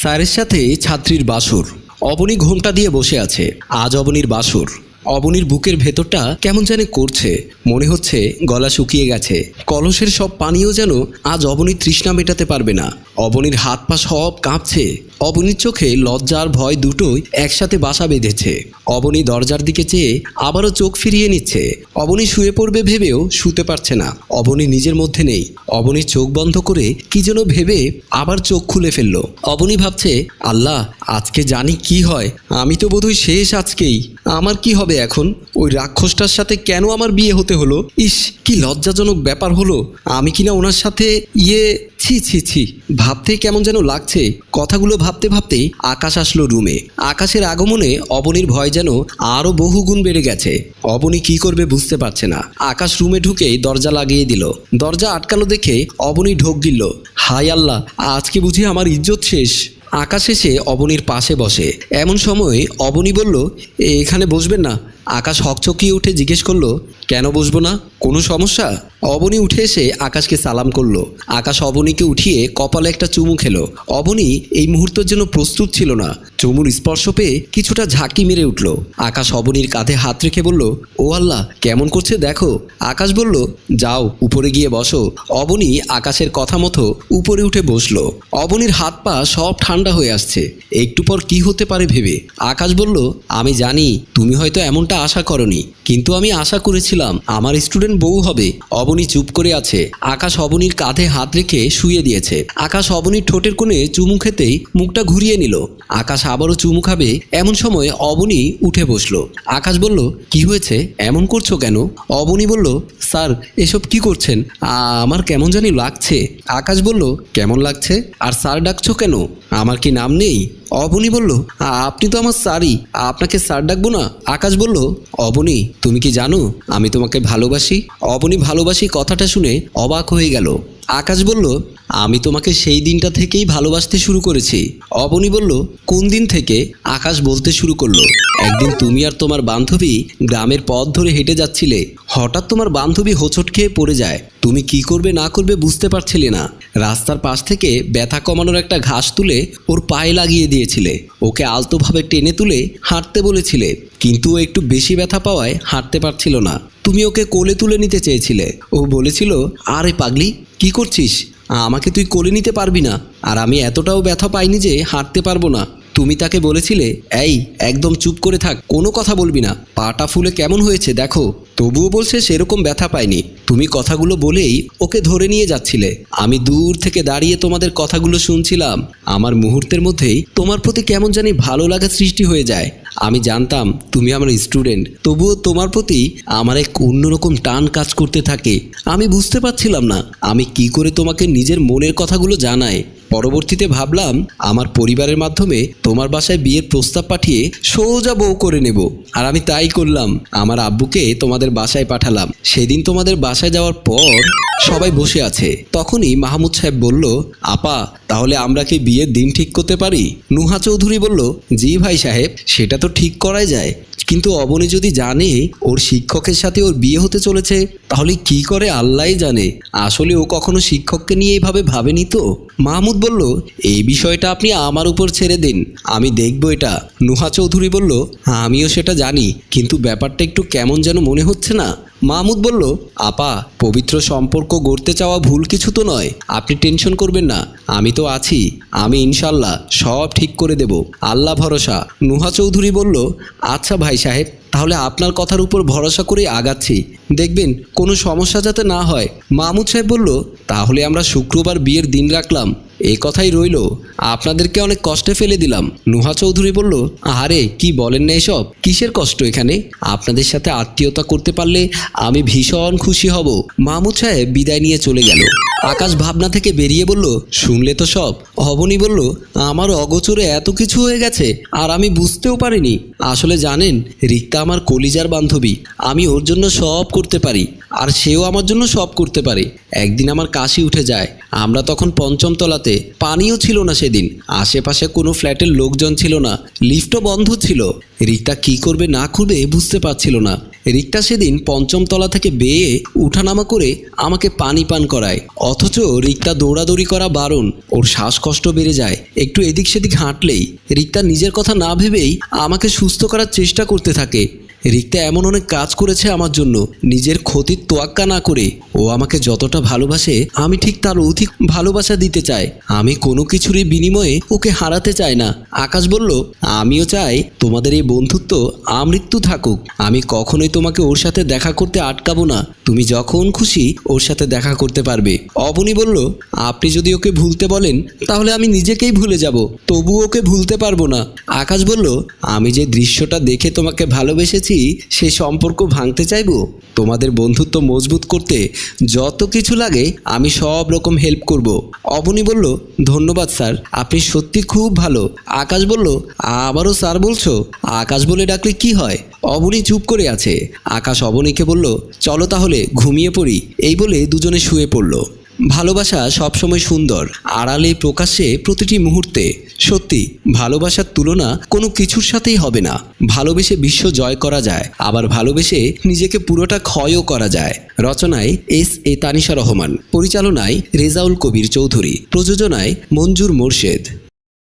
স্যারের সাথে ছাত্রীর বাসর। অবনী ঘোমটা দিয়ে বসে আছে। আজ অবনীর বাসর। অবনির বুকের ভেতরটা কেমন যেন করছে। মনে হচ্ছে গলা শুকিয়ে গেছে। কলসের সব পানীয় যেন আজ অবনীর তৃষ্ণা মেটাতে পারবে না। অবনির হাত পা সব কাঁপছে। অবনীর চোখে লজ্জার ভয় দুটোই একসাথে বাসা বেঁধেছে। অবনী দরজার দিকে চেয়ে আবারও চোখ ফিরিয়ে নিচ্ছে। অবনী শুয়ে পড়বে ভেবেও শুতে পারছে না। অবনী নিজের মধ্যে নেই। অবনীর চোখ বন্ধ করে কি যেন ভেবে আবার চোখ খুলে ফেলল। অবনী ভাবছে, আল্লাহ, আজকে জানি কি হয়। আমি তো বোধহয় শেষ আজকেই। আমার কি হবে এখন? ওই রাক্ষসটার সাথে কেন আমার বিয়ে হতে হলো? ইস, কি লজ্জাজনক ব্যাপার হলো। আমি কিনা ওনার সাথে ইয়ে ছি ছি ছি ভাবতে কেমন যেন লাগছে। কথাগুলো ভাবতে ভাবতেই আকাশ আসলো রুমে। আকাশের আগমনে অবনীর ভয় যেন আরও বহুগুণ বেড়ে গেছে। অবনী কি করবে বুঝতে পারছে না। আকাশ রুমে ঢুকেই দরজা লাগিয়ে দিল। দরজা আটকানো দেখে অবনী ঢোক গিলল। হাই আল্লাহ আজকে বুঝি আমার ইজ্জত শেষ? আকাশ এসে অবনীর পাশে বসে। এমন সময় অবনী বলল এখানে বসবেন না। আকাশ হকচকিয়ে উঠে জিজ্ঞেস করল, কেন বসবো না? কোনো সমস্যা? অবনী উঠে এসে আকাশকে সালাম করল। আকাশ অবনীকে উঠিয়ে কপালে একটা চুমু খেলো। অবনী এই মুহূর্তের জন্য প্রস্তুত ছিল না। চুমুর স্পর্শ পেয়ে কিছুটা ঝাঁকি মেরে উঠল। আকাশ অবনীর কাঁধে হাত রেখে বলল, ও আল্লাহ, কেমন করছে দেখো। আকাশ বলল, যাও, উপরে গিয়ে বসো। অবনী আকাশের কথা মতো উপরে উঠে বসল। অবনীর হাত পা সব ঠান্ডা হয়ে আসছে। একটু পর কি হতে পারে ভেবে। আকাশ বলল, আমি জানি, তুমি হয়তো এমনটা আশা করনি, কিন্তু আমি আশা করেছিলাম, আমার স্টুডেন্ট বউ হবে। অবনী চুপ করে আছে। আকাশ অবনীর কাঁধে হাত রেখে শুয়ে দিয়েছে। আকাশ অবনীর ঠোঁটের কোণে চুমু খেতেই মুখটা ঘুরিয়ে নিল। আকাশ আবারও চুমু খাবে এমন সময় অবনী উঠে বসল। আকাশ বলল, কি হয়েছে? এমন করছ কেন? অবনী বলল, স্যার, এসব কি করছেন? আমার কেমন জানি লাগছে। আকাশ বলল, কেমন লাগছে? আর স্যার ডাকছো কেন? আমার কি নাম নেই? অবনী বলল, আপনি তো আমার স্যারই। আপনাকে স্যার ডাকবো না? আকাশ বলল, অবনী, তুমি কি জানো? আমি তোমাকে ভালোবাসি? অবনী ভালোবাসি কথাটা শুনে অবাক হয়ে গেল। আকাশ বলল, আমি তোমাকে সেই দিনটা থেকেই ভালোবাসতে শুরু করেছি। অবনী বলল, কোন দিন থেকে? আকাশ বলতে শুরু করল, একদিন তুমি আর তোমার বান্ধবী গ্রামের পথ ধরে হেঁটে যাচ্ছিলে। হঠাৎ তোমার বান্ধবী হোঁচট খেয়ে পড়ে যায়। তুমি কি করবে না করবে বুঝতে পারছিলে না। রাস্তার পাশ থেকে ব্যথা কমানোর একটা ঘাস তুলে ওর পায়ে লাগিয়ে দিয়েছিলে। ওকে আলতোভাবে টেনে তুলে হাঁটতে বলেছিলে। কিন্তু ও একটু বেশি ব্যথা পাওয়ায় হাঁটতে পারছিল না। তুমি ওকে কোলে তুলে নিতে চেয়েছিলে। ও বলেছিল, আরে পাগলি, কি করছিস? আমাকে তুই কোলে নিতে পারবি না। আর আমি এতটাও ব্যথা পাইনি যে হাঁটতে পারব না। তুমি তাকে বলেছিলে, এই, একদম চুপ করে থাক, কোনো কথা বলবি না। পাটা ফুলে কেমন হয়েছে দেখো। তবুও বলছে, সেরকম ব্যথা পায়নি তুমি কথাগুলো বলেই ওকে ধরে নিয়ে যাচ্ছিলে। আমি দূর থেকে দাঁড়িয়ে তোমাদের কথাগুলো শুনছিলাম। আমার মুহূর্তের মধ্যেই তোমার প্রতি কেমন জানি ভালো লাগা সৃষ্টি হয়ে যায়। আমি জানতাম তুমি আমার স্টুডেন্ট তবুও তোমার প্রতি আমার এক অন্যরকম টান কাজ করতে থাকে। আমি বুঝতে পারছিলাম না, আমি কি করে তোমাকে নিজের মনের কথাগুলো জানাই। পরবর্তীতে ভাবলাম, আমার পরিবারের মাধ্যমে তোমার বাসায় বিয়ের প্রস্তাব পাঠিয়ে সোজা বউ করে নেব। আর আমি তাই করলাম, আমার আব্বুকে তোমাদের বাসায় পাঠালাম। সেদিন তোমাদের বাসায় যাওয়ার পর সবাই বসে আছে। তখনই মাহমুদ সাহেব বলল, আপা, তাহলে আমরা কি বিয়ের দিন ঠিক করতে পারি? নুহা চৌধুরী বলল, জি ভাই সাহেব, সেটা তো ঠিক করাই যায়। কিন্তু অবনি যদি জানে ওর শিক্ষকের সাথে ওর বিয়ে হতে চলেছে, তাহলে কি করে আল্লাহ জানে? আসলে ও কখনো শিক্ষককে নিয়ে এইভাবে ভাবেনি তো? মাহমুদ বলল, এই বিষয়টা আপনি আমার উপর ছেড়ে দিন। আমি দেখব এটা। নুহা চৌধুরী বলল আমিও সেটা জানি। কিন্তু ব্যাপারটা একটু কেমন যেন মনে হচ্ছে না। মাহমুদ বলল, আপা, পবিত্র সম্পর্ক গড়তে চাওয়া ভুল কিছু তো নয়। আপনি টেনশন করবেন না। আমি তো আছি। আমি ইনশাল্লাহ সব ঠিক করে দেব। আল্লাহ ভরসা। নুহা চৌধুরী বলল আচ্ছা ভাই সাহেব, তাহলে আপনার কথার উপর ভরসা করে আগাচ্ছি। দেখবেন, কোনো সমস্যা যাতে না হয়। মাহমুদ সাহেব বলল, তাহলে আমরা শুক্রবার বিয়ের দিন রাখলাম। এই কথাই রইল, আপনাদেরকে অনেক কষ্টে ফেলে দিলাম। নুহা চৌধুরী বলল আরে কি বলেন না এসব? কিসের কষ্ট এখানে? আপনাদের সাথে আত্মীয়তা করতে পারলে আমি ভীষণ খুশি হব। মাহমুদ সাহেব বিদায় নিয়ে চলে গেল। আকাশ ভাবনা থেকে বেরিয়ে বলল, শুনলে তো সব। অবনী বলল, আমার অগোচরে এত কিছু হয়ে গেছে, আর আমি বুঝতেও পারিনি। আসলে জানেন, রিক্তা আমার কলিজার বান্ধবী। আমি ওর জন্য সব করতে পারি, আর সেও আমার জন্য সব করতে পারে। একদিন আমার কাশি উঠে যায়। আমরা তখন পঞ্চম তলাতে। পানিও ছিল না সেদিন। আশেপাশে কোনো ফ্ল্যাটের লোকজন ছিল না। লিফটও বন্ধ ছিল। রিক্তা কি করবে না করবে বুঝতে পারছিল না। রিক্তা সেদিন পঞ্চম তলা থেকে বেয়ে উঠানামা করে আমাকে পানি পান করায়। অথচ রিক্তা দৌড়াদৌড়ি করা বারণ। ওর শ্বাসকষ্ট বেড়ে যায়। একটু এদিক সেদিক হাঁটলেই রিক্তা নিজের কথা না ভেবেই আমাকে সুস্থ করার চেষ্টা করতে থাকে। রিক্তা এমন অনেক কাজ করেছে আমার জন্য। নিজের ক্ষতির তোয়াক্কা না করে। ও আমাকে যতটা ভালোবাসে, আমি ঠিক তার অধিক ভালোবাসা দিতে চাই। আমি কোনো কিছুরই বিনিময়ে ওকে হারাতে চাই না। আকাশ বলল, আমিও চাই তোমাদের এই বন্ধুত্ব আমৃত্যু থাকুক। আমি কখনোই তোমাকে ওর সাথে দেখা করতে আটকাবো না। তুমি যখন খুশি ওর সাথে দেখা করতে পারবে। অবনী বলল, আপনি যদি ওকে ভুলতে বলেন, তাহলে আমি নিজেকেই ভুলে যাব। তবু ওকে ভুলতে পারব না। আকাশ বলল, আমি যে দৃশ্যটা দেখে তোমাকে ভালোবেসেছি সে সম্পর্ক ভাঙতে চাইব? তোমাদের বন্ধুত্ব মজবুত করতে যত কিছু লাগে আমি সব রকম হেল্প করব। অবনী বলল, ধন্যবাদ স্যার, আপনি সত্যি খুব ভালো। আকাশ বলল, আবারও স্যার বলছো? আকাশ বলে ডাকলে কি হয়? অবনী চুপ করে আছে। আকাশ অবনীকে বলল, চলো তাহলে, ঘুমিয়ে পড়ি। এই বলে দুজনে শুয়ে পড়ল। ভালোবাসা সবসময় সুন্দর, আড়ালে প্রকাশ্যে প্রতিটি মুহূর্তে। সত্যি, ভালোবাসার তুলনা কোনো কিছুর সাথেই হবে না। ভালোবেসে বিশ্ব জয় করা যায়, আবার ভালোবেসে নিজেকে পুরোটা ক্ষয়ও করা যায়। রচনায় এস এ তানিশা রহমান, পরিচালনায় রেজাউল কবির চৌধুরী, প্রযোজনায় মঞ্জুর মোর্শেদ।